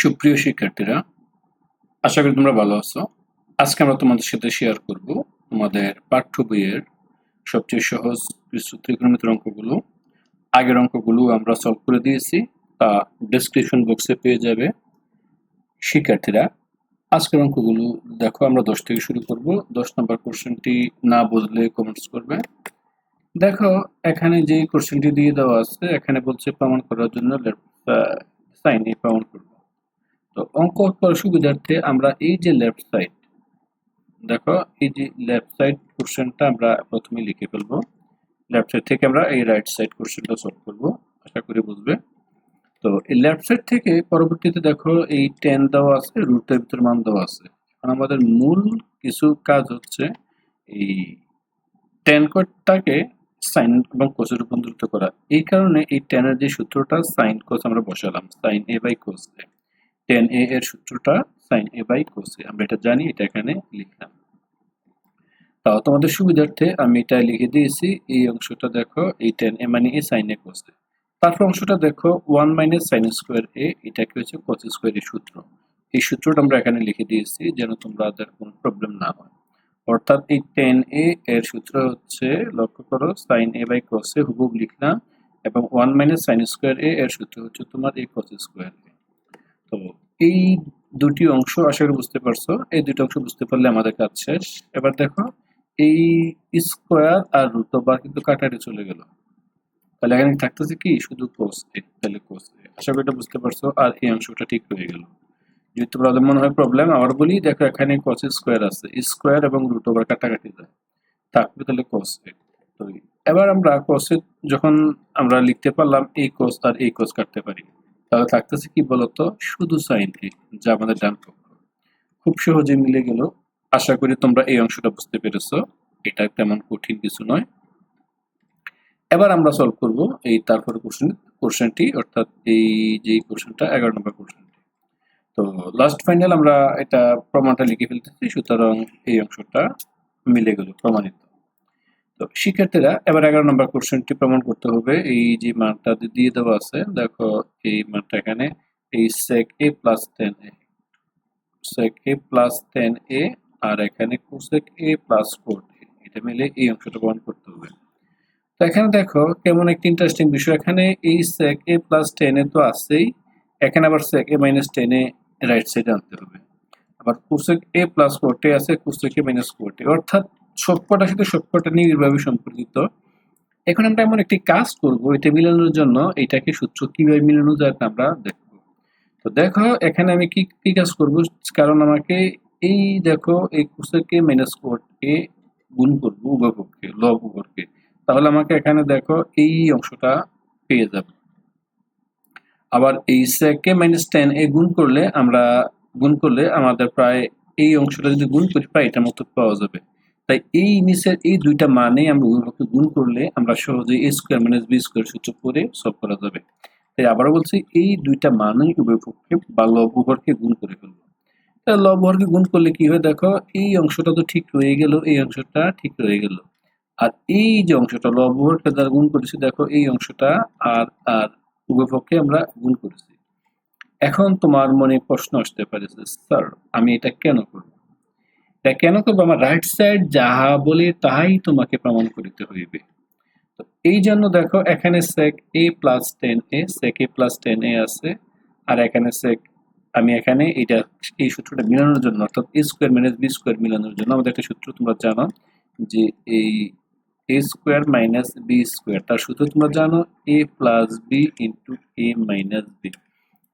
সুপ্রিয় শিক্ষার্থীরা, আশা করি তোমরা ভালো আছো। আজকে আমরা তোমাদের সাথে শেয়ার করব আমাদের পাঠ্য বইয়ের সবচেয়ে সহজ ত্রিকোণমিতির অঙ্কগুলো। আগের অঙ্কগুলো আমরা সলভ করে দিয়েছি, তা ডেসক্রিপশন বক্সে পেয়ে যাবে। শিক্ষার্থীরা, আজকের অঙ্কগুলো দেখো, আমরা দশ থেকে শুরু করব। দশ নম্বর কোশ্চেনটি না বুঝলে কমেন্টস করবে। দেখো, এখানে যে কোশ্চেনটি দিয়ে দেওয়া আছে, এখানে বলছে প্রমাণ করার জন্য সাইন প্রমাণ করব। তো অঙ্ক করার সুবিধার্থে আমরা এই যে লেফট সাইড দেখো, এই যে লেফট সাইড কোশ্চেনটা আমরা প্রথমে লিখে ফেলব। লেফট সাইড থেকে আমরা এই রাইট সাইড কোশ্চেনটা সলভ করব, আশা করি বুঝবে। তো এই লেফট সাইড থেকে পরবর্তীতে দেখো, এই টেন দেওয়া আছে রুটের ভিতর মান দেওয়া আছে। এখন আমাদের মূল কিছু কাজ হচ্ছে, এই টেন কোডটাকে সাইন এবং কোসে রূপান্তরিত করা। এই কারণে এই টেনের যে সূত্রটা সাইন কোস আমরা বসালাম sine A by cos A tan A এর সূত্রটা সাইন এ বাই কোস আমরা এটা জানি, এটা এখানে লিখলাম। তাও তোমাদের সুবিধার্থে আমি এটা লিখে দিয়েছি, এই অংশটা দেখো, এই টেন এ মানে এ সাইন এ কোস তারপর অংশটা দেখো one minus sine square A এটা কি হচ্ছে কোস স্কোয়ার এর সূত্র। এই সূত্রটা আমরা এখানে লিখে দিয়েছি, যেন তোমাদের কোনো প্রবলেম না হয়। অর্থাৎ এই টেন এ এর সূত্র হচ্ছে, লক্ষ্য করো sine A by cos A হুবহুব লিখলাম, এবং one minus sine square A এর সূত্র হচ্ছে তোমার এই কোস স্কোয়ার এ তো এই দুটি অংশ আশা করি বুঝতে পারছ। এই দুটি অংশ বুঝতে পারলে আমাদের কাজ শেষ। এবার দেখো, এই স্কোয়ার আর রুট ওভার কিন্তু কাটারে চলে গেল। তাহলে এখানে থাকতেছে কি? শুধু কোস এ তাহলে কোস এ আশা করি এটা বুঝতে পারছ। আর এই অংশটা ঠিক হয়ে গেল। যদি তোমাদের মনে হয় প্রবলেম আবার বলি, দেখো এখানে কস স্কোয়ার আছে। স্কোয়ার এবং রুট ওভার কাটাকাটি যায়। থাকবে তাহলে কস এ তো এবার আমরা কসে যখন আমরা লিখতে পারলাম, এই কোস আর এই কোস কাটতে পারি। তাহলে থাকতেছে কি বলতো? শুধু সাইন এ যা আমাদের ডান পক্ষ। খুব সহজে মিলে গেল। আশা করি তোমরা এই অংশটা বুঝতে পেরেছ। এটা তেমন কঠিন কিছু নয়। এবার আমরা সলভ করব এই তারপরে কোশ্চেন কোশ্চেনটি অর্থাৎ এই যে কোশ্চেনটা এগারো নম্বর কোশ্চেনটি তো লাস্ট ফাইনাল আমরা এটা প্রমাণটা লিখে ফেলতেছি, সুতরাং এই অংশটা মিলে গেল প্রমাণিত। তো শিক্ষার্থীরা এবার এগারো নম্বর কোশ্চেনটি প্রমাণ করতে হবে। এই যে মানটা দিয়ে দেওয়া আছে, দেখো এই মানটা এখানে, এই sec A plus tan A sec A plus tan A আর এখানে কোসেক এ প্লাস এ এটা মিলে এই অংশটা প্রমাণ করতে হবে। তো এখানে দেখো কেমন একটি ইন্টারেস্টিং বিষয়। এখানে এই সেক এ প্লাস টেন এ তো আছেই। এখানে আবার sec A minus tan A right সাইডে আনতে হবে। আবার কোসেক এ প্লাস কোর্টে আছে কোসেক এ মাইনাস কোর্টে অর্থাৎ সবকটার সাথে সবকটা নিবিড়ভাবে সম্পর্কিত। এখন আমরা এমন একটি কাজ করব, এটা মিলানোর জন্য এটাকে সূত্র কীভাবে মিলানো যায় আমরা দেখব। তো দেখো, এখানে আমি কি কি কাজ করব? কারণ আমাকে এই দেখো, এই কোসেকে মাইনাস কোর্ট গুণ করব উভয়পক্ষে লব উভয়কে তাহলে আমাকে এখানে দেখো, এই অংশটা পেয়ে যাবে। আবার এই সেকে মাইনাস টেন এ গুণ করলে আমরা, গুণ করলে আমাদের প্রায় এই অংশটা যদি গুণ করি, প্রায় এটার মতো পাওয়া যাবে। তাই এই নিচের এই দুইটা মানে আমরা উভয়পক্ষে গুণ করলে আমরা সহজে A square minus B square সূত্র করে সলভ করা যাবে। তাই আবারও বলছি, এই দুইটা মানেই উভয়পক্ষে বা লব উভয়কে গুণ করে ফেলব। তাহলে লব উভয়কে গুণ করলে কি হয় দেখো, এই অংশটা তো ঠিক রয়ে গেল, এই অংশটা ঠিক রয়ে গেল। আর এই যে অংশটা লব উভয়কে দ্বারা গুণ করেছি, দেখো এই অংশটা আর আর উভয়পক্ষে আমরা গুণ করেছি। এখন তোমার মনে প্রশ্ন আসতে পারে স্যার আমি এটা কেন করব? কেন করব? আমার রাইট সাইড যাহা বলে তাহাই তোমাকে প্রমাণ করিতে হইবে। তো এই জন্য দেখো, এখানে sec A plus tan A sec A plus tan A আছে, আর এখানে সেক আমি এখানে এটা এই সূত্রটা মিলানোর জন্য, অর্থাৎ A square minus B square মিলানোর জন্য আমাদের একটা সূত্র তোমরা জানো, যে এই A square minus B square তার সূত্র তোমরা জানো A plus B into A minus B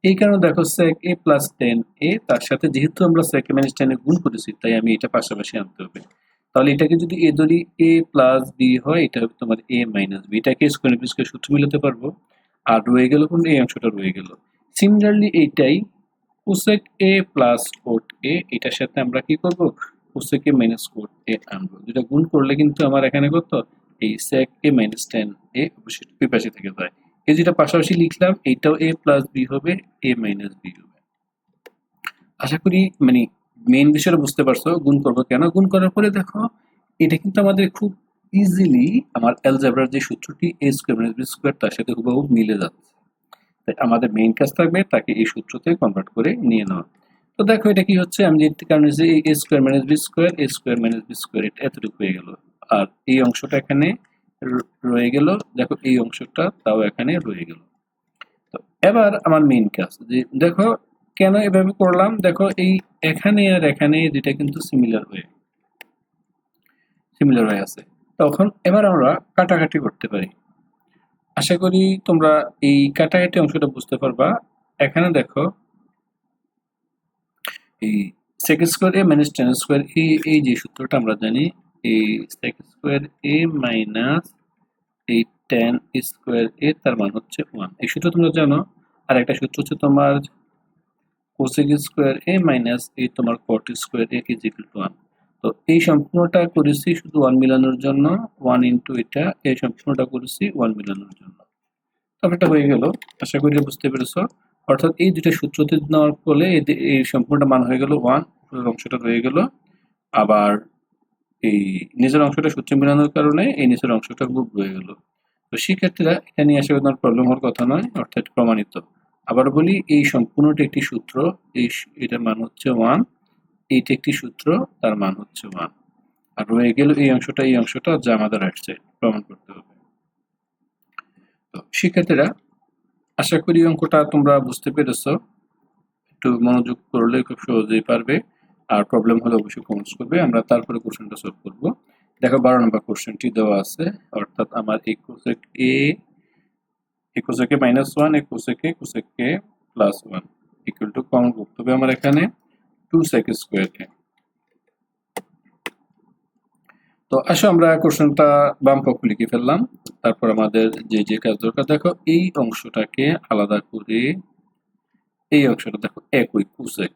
এই কারণে দেখো সেক এ প্লাস টেন এ তার সাথে যেহেতু আমরা সেক মাইনাস টেন এ গুণ করেছি, তাই আমি এটা পাশাপাশি আনতে হবে। তাহলে এটাকে যদি এ ধরি এ প্লাস বি হয়, এটা হবে তোমার এ মাইনাস বি এটাকে স্কোয়ার বি স্কোয়ার সূত্র মিলাতে পারব। আর রয়ে গেল কোন, এই অংশটা রয়ে গেল। সিমিলারলি এইটাই cosec A plus cot A এটার সাথে আমরা কি করব? Cosec A minus cot A আনব। যেটা গুণ করলে কিন্তু আমার এখানে কত? এই সেক এ মাইনাস টেন এ অবশ্যই দুই থেকে যায়। এই যেটা পাশাপাশি লিখলাম, এইটাও এ প্লাস বি হবে এ মাইনাস বি হবে। আশা করি মানে মেইন বিষয়টা বুঝতে পারছ, গুণ করব কেন? গুণ করার পরে দেখো, এটা কিন্তু আমাদের খুব ইজিলি আমার অ্যালজেব্রার যে সূত্রটি A square minus B square তার সাথে হুবহু মিলে যাচ্ছে। তাই আমাদের মেইন কাজ থাকবে তাকে এই সূত্রতে কনভার্ট করে নিয়ে নেওয়া। তো দেখো এটা কি হচ্ছে, আমি যেতে কারণ যে A square minus B square A square minus B square এটা এতটুকু হয়ে গেল। আর এই অংশটা এখানে রয়ে গেল। দেখো এই অংশটা তাও এখানে রয়ে গেল। তো এবার আমার মেইন কাজ যে দেখো কেন এভাবে করলাম? দেখো এই এখানে আর এখানে দুইটা কিন্তু সিমিলার হয়ে সিমিলার হয়ে আছে। তখন এবার আমরা কাটাকাটি করতে পারি। আশা করি তোমরা এই কাটাকাটি অংশটা বুঝতে পারবা। এখানে দেখো এই sec square A minus tan square A এই যে সূত্রটা আমরা জানি এই sec স্কোয়ার এ মাইনাস এই টেন স্কোয়ার এ তার মান হচ্ছে ওয়ান এই সূত্র তোমরা জানো, আর একটা সূত্র হচ্ছে তোমার কোসেক স্কোয়ার এ মাইনাস এই তোমার cot square A is equal to one তো এই সম্পূর্ণটা করেছি শুধু ওয়ান মিলানোর জন্য ওয়ান ইন্টু এটা, এই সম্পূর্ণটা করেছি ওয়ান মিলানোর জন্য। তবে এটা হয়ে গেল, আশা করি বুঝতে পেরেছ। অর্থাৎ এই দুটো সূত্রতে নেওয়ার ফলে এই সম্পূর্ণটা মান হয়ে গেল ওয়ান অংশটা রয়ে গেল। আবার এই নিচের অংশটা সূত্র মিলানোর কারণে এই নিচের অংশটা গ্রুপ রয়ে গেল। তো শিক্ষার্থীরা এটা নিয়ে আসলে কোনো প্রবলেম হওয়ার কথা নয়, অর্থাৎ প্রমাণিত। আবার বলি, এই সম্পূর্ণটি একটি সূত্র, এই এটার মান হচ্ছে ওয়ান এইটা একটি সূত্র, তার মান হচ্ছে ওয়ান আর রয়ে গেল এই অংশটা এই অংশটা যা আমাদের আসছে প্রমাণ করতে হবে। তো শিক্ষার্থীরা, আশা করি অঙ্কটা তোমরা বুঝতে পেরেছ। একটু মনোযোগ করলে খুব সহজেই পারবে। আর প্রবলেম হলে অবশ্যই কমেন্টস করবে। আমরা তারপরে কোশ্চেনটা সলভ করব। দেখো বারো নম্বর কোশ্চেনটি দেওয়া আছে। অর্থাৎ আমার এই কোসেক এ এই cosec A minus one cosec A cosec A plus one equal to common করতে হবে আমার এখানে। Two sec square A. তো আসো আমরা কোশ্চেনটা বাম পক্ষ লিখে ফেললাম। তারপর আমাদের যে যে কাজ দরকার, দেখো এই অংশটাকে আলাদা করে, এই অংশটা দেখো একই কুসেক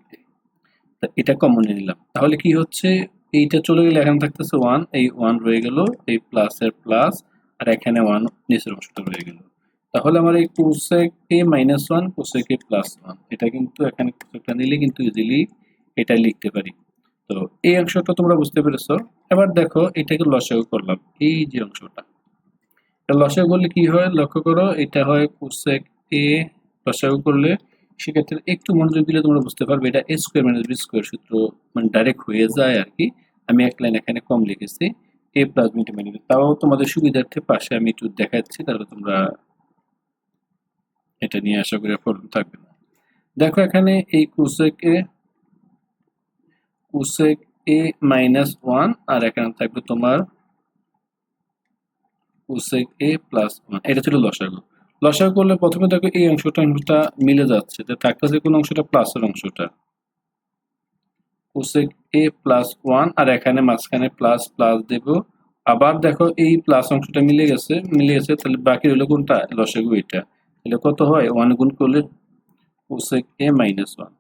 এটা কমন নিলাম। তাহলে কি হচ্ছে? এইটা চলে গেলে এখানে থাকতেছে ওয়ান এই ওয়ান রয়ে গেল, এই প্লাস এর প্লাস আর এখানে ওয়ান নিচের অংশটা রয়ে গেল। তাহলে আমার এই cosec minus one cosec plus one এটা কিন্তু এখানে কোসেকটা নিলে কিন্তু ইজিলি এটা লিখতে পারি। তো এই অংশটা তোমরা বুঝতে পেরেছ। এবার দেখো, এটাকে লসাগু করলাম, এই যে অংশটা। লসাগু করলে কি হয়? লক্ষ্য করো, এটা হয় কোসেক এ লসাগু করলে সেক্ষেত্রে একটু মনোযোগ দিলে তোমরা বুঝতে পারবে এটা A square minus B square সূত্র মানে ডাইরেক্ট হয়ে যায় আর কি আমি এক লাইন এখানে কম লিখেছি। এ প্লাস বিটা মাইনাস তাও তোমাদের সুবিধার্থে পাশে আমি একটু দেখাচ্ছি, তাহলে তোমরা এটা নিয়ে আশা করি প্রবলেম থাকবে না। দেখো এখানে এই cosec cosec A minus one আর এখানে থাকবে তোমার কোসেক এ প্লাস ওয়ান এটা ছিল লসাগু। লসাগু করলে প্রথমে দেখো এই অংশটা অংশটা মিলে যাচ্ছে। তো থাকতেছে কোন অংশটা প্লাসের অংশটা। কোসেক এ প্লাস ওয়ান আর এখানে মাঝখানে প্লাস প্লাস দেব। আবার দেখো এই প্লাস অংশটা মিলে গেছে মিলে গেছে, তাহলে বাকি হলো কোনটা? লসাগু এটা। তাহলে কত হয়? ওয়ান গুণ করলে কোসেক এ মাইনাস ওয়ান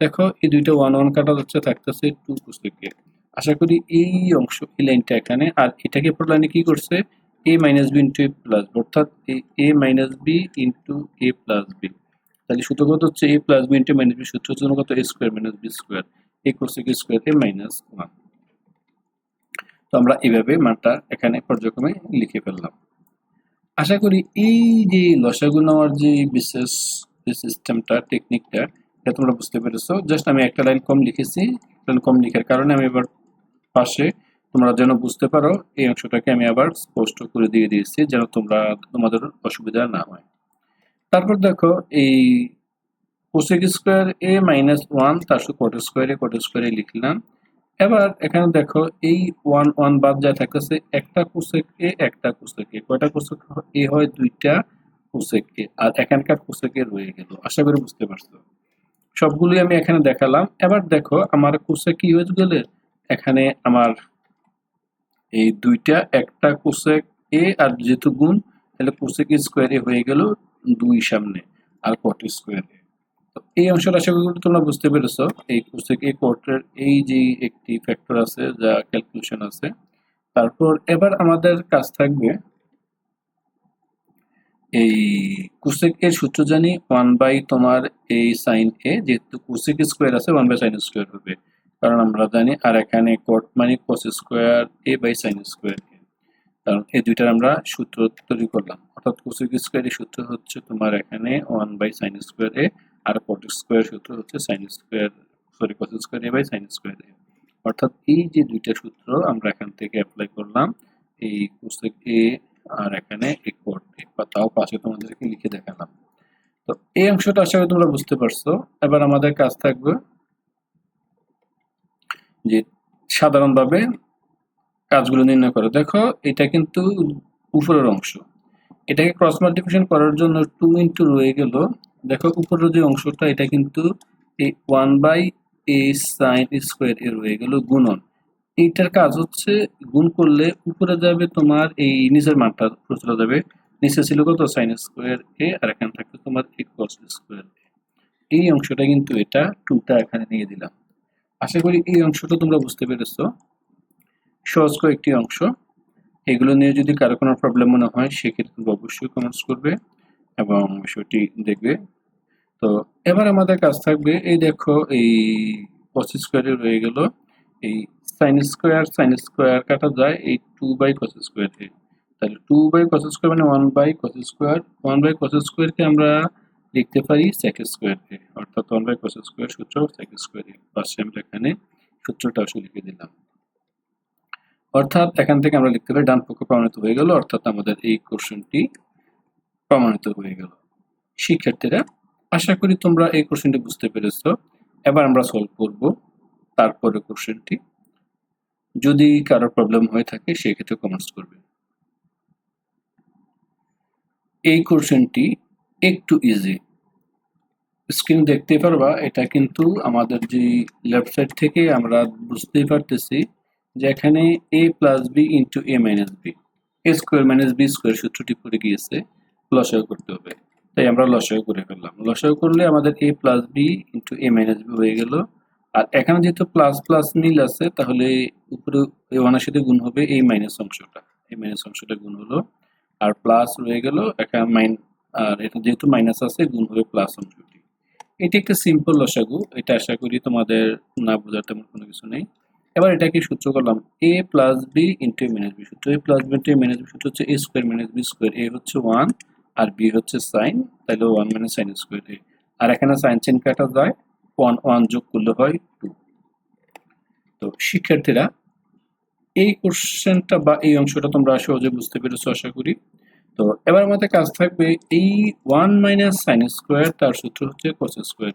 দেখো এই দুইটা ওয়ান ওয়ান কাটা যাচ্ছে, থাকতেছে টু কোসেক এ আশা করি এই অংশ, এই লাইনটা এখানে। আর এটাকে লাইনে কি করছে? A minus B into A plus অর্থাৎ A minus B into A plus B তাহলে সূত্র কত হচ্ছে? A plus B into minus B সূত্র হচ্ছে কত? A square minus B square A cosec square A minus one তো আমরা এইভাবে মানটা এখানে পর্যায়ক্রমে লিখে ফেললাম। আশা করি এই যে লসাগু নেওয়ার যে বিশেষ সিস্টেমটা টেকনিকটা এটা তোমরা বুঝতে পেরেছ। জাস্ট আমি একটা লাইন কম লিখেছি। লাইন কম লিখার কারণে আমি এবার পাশে তোমরা যেন বুঝতে পারো, এই অংশটাকে আমি আবার স্পষ্ট করে দিয়ে দিয়েছি যেন তোমরা তোমাদের অসুবিধা না হয়। তারপর দেখো, এই cosec square A minus one তার সাথে কোট স্কোয়ারে কোট স্কোয়ারে লিখলাম। এবার এখানে দেখো, এই ওয়ান ওয়ান বাদ যা থাকতেছে, একটা কোসেক এ একটা কোসেক এ কয়টা কোসেক এ হয়? দুইটা কোসেক এ আর এখানকার কোসেক এ রয়ে গেল। আশা করি বুঝতে পারছ। সবগুলি আমি এখানে দেখালাম। এবার দেখো, আমার কোসেক কি হয়ে গেলে? এখানে আমার এই দুইটা, একটা কোসেক এ আর যেহেতু গুণ, তাহলে কোসেক স্কোয়ার হয়ে গেল দুই সামনে আর কট স্কোয়ার এ। এই অংশটা আশা করি তোমরা বুঝতে পেরেছ, এই কোসেক এ কটের এই যে একটি ফ্যাক্টর আছে যা ক্যালকুলেশন আছে। তারপর এবার আমাদের কাজ থাকবে এই কোসেক এর সূত্র জানি ওয়ান বাই তোমার এই সাইন এ যেহেতু কোসেক স্কোয়ার আছে ওয়ান বাই সাইন স্কোয়ার হবে। কারণ আমরা জানি আর এখানে কট মানে cos square A by sine square A কারণ এই দুইটার আমরা সূত্র তৈরি করলাম। অর্থাৎ কোসেক স্কোয়ারের সূত্র হচ্ছে তোমার এখানে one by sine square A R cot square সূত্র হচ্ছে sine square sorry cosec square A by sine square A অর্থাৎ এই যে দুইটা সূত্র আমরা এখান থেকে অ্যাপ্লাই করলাম, এই কোসেক এ আর এখানে এই কোট এ তাও পাশে তোমাদেরকে লিখে দেখালাম। তো এই অংশটা আশা করি তোমরা বুঝতে পারছ। এবার আমাদের কাজ থাকবে সাধারণভাবে কাজগুলো নির্ণয় করে। দেখো, এটা কিন্তু উপরের অংশ। এটাকে ক্রস মাল্টিপ্লিকেশন করার জন্য টু ইন্টু রয়ে গেল। দেখো, উপরের যে অংশটা, এটা কিন্তু one by A sine square A রয়ে গেল গুণন। এইটার কাজ হচ্ছে গুণ করলে উপরে যাবে তোমার এই নিচের মানটা চলে যাবে। নিচে ছিল কত? সাইন স্কোয়ার এ আর এখানে থাকবে তোমার এই অংশটা কিন্তু এটা টুটা এখানে নিয়ে দিলাম। আশা করি এই অংশটা তোমরা বুঝতে পেরেছ। সহজ কয়েকটি অংশ। এগুলো নিয়ে যদি কারও কোনো প্রবলেম মনে হয়, সেক্ষেত্রে তোমরা অবশ্যই কমেন্টস করবে এবং বিষয়টি দেখবে। তো এবার আমাদের কাজ থাকবে, এই দেখো, এই পঁচিশ স্কোয়ারে রয়ে গেল। এই সাইন স্কোয়ার সাইন স্কোয়ার কাটা যায় এই টু বাই কস স্কোয়ারে তাহলে টু বাই কস স্কোয়ার মানে one by cos square one by cos স্কোয়ারকে আমরা লিখতে পারি সেক স্কোয়ারে অর্থাৎ ওয়ান বাই কস স্কোয়ার সূত্র সেক স্কোয়ারে পাশে আমরা এখানে সূত্রটা আসলে লিখে দিলাম। অর্থাৎ এখান থেকে আমরা লিখতে পারি, ডান পক্ষ প্রমাণিত হয়ে গেল, অর্থাৎ আমাদের এই কোশ্চেনটি প্রমাণিত হয়ে গেল। শিক্ষার্থীরা, আশা করি তোমরা এই কোশ্চেনটি বুঝতে পেরেছ। এবার আমরা সলভ করব তারপরে কোশ্চেনটি যদি কারও প্রবলেম হয়ে থাকে, সেক্ষেত্রে কমেন্টস করবে। এই কোশ্চেনটি একটু ইজি স্ক্রিন দেখতে পারবা, এটা কিন্তু আমাদের যে লেফট সাইড থেকে আমরা বুঝতেই পারতেছি যে এখানে A plus B into A minus B A square minus B square সূত্রটি পড়ে গিয়েছে, লসাগু করতে হবে। তাই আমরা লসাগু করে ফেললাম। লসাগু করলে আমাদের A plus B into A minus B হয়ে গেল। আর এখানে যেহেতু প্লাস প্লাস মিল আছে, তাহলে উপরে এই ওয়ানের সাথে গুণ হবে এই মাইনাস অংশটা। এই মাইনাস অংশটা গুণ হলো। আর প্লাস রয়ে গেল, এখানে মাইন আর এটা যেহেতু মাইনাস আছে, গুণ হবে প্লাস অংশটি এটি একটা সিম্পল লসাগু, এটা আশা করি তোমাদের না বোঝার তেমন কোনো কিছু নেই। এবার এটাকে সূত্র করলাম A plus B into minus B সূত্র। A plus B into minus B সূত্র হচ্ছে A square minus B square A হচ্ছে ওয়ান আর বি হচ্ছে সাইন তাহলে one minus sine square A আর এখানে সাইন চেন কাটা যায় ওয়ান ওয়ান যোগ করলে হয় টু তো শিক্ষার্থীরা, এই কোশ্চেনটা বা এই অংশটা তোমরা সহজে বুঝতে পেরেছ, আশা করি। তো এবার আমাদের কাজ থাকবে এই ওয়ান মাইনাস সাইন স্কোয়ার তার সূত্র হচ্ছে কোস স্কোয়ার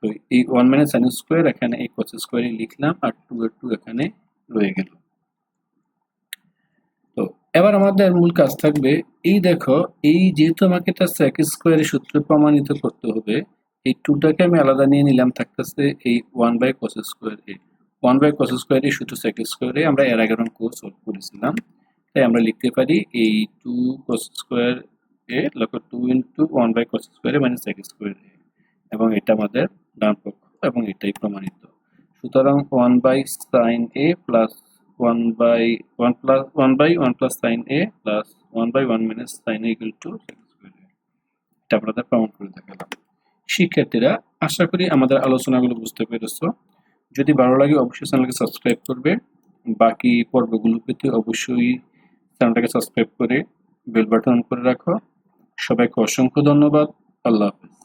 তো এই ওয়ান মাইনাস সাইন স্কোয়ার এখানে এই কোস স্কোয়ারে লিখলাম আর টু এর টু এখানে রয়ে গেল। তো এবার আমাদের মূল কাজ থাকবে, এই দেখো, এই যেহেতু আমাকে তার সেক স্কোয়ারের সূত্র প্রমাণিত করতে হবে, এই টুটাকে আমি আলাদা নিয়ে নিলাম থাকতেছে এই one by cos square A one by cos square A সূত্র সেক স্কোয়ারে আমরা এর আগের কোর্স করেছিলাম। তাই আমরা লিখতে পারি এই টু কোস স্কোয়ার এ লক্ষ two into one by cos square A মানে সেক স্কোয়ার এ এবং এটা আমাদের ডান পক্ষ এবং এটাই প্রমাণিত। সুতরাং one by sine A plus one by one plus one by one plus sine A plus one by one minus sine A equal to এটা আপনাদের প্রমাণ করে দেখালাম। শিক্ষার্থীরা, আশা করি আমাদের আলোচনাগুলো বুঝতে পেরেছ। যদি ভালো লাগে, অবশ্যই চ্যানেলকে সাবস্ক্রাইব করবে। বাকি পর্বগুলো পেতে অবশ্যই চ্যানেলটাকে সাবস্ক্রাইব করে বেল বাটন করে রাখো। সবাইকে অসংখ্য ধন্যবাদ। আল্লাহ হাফেজ।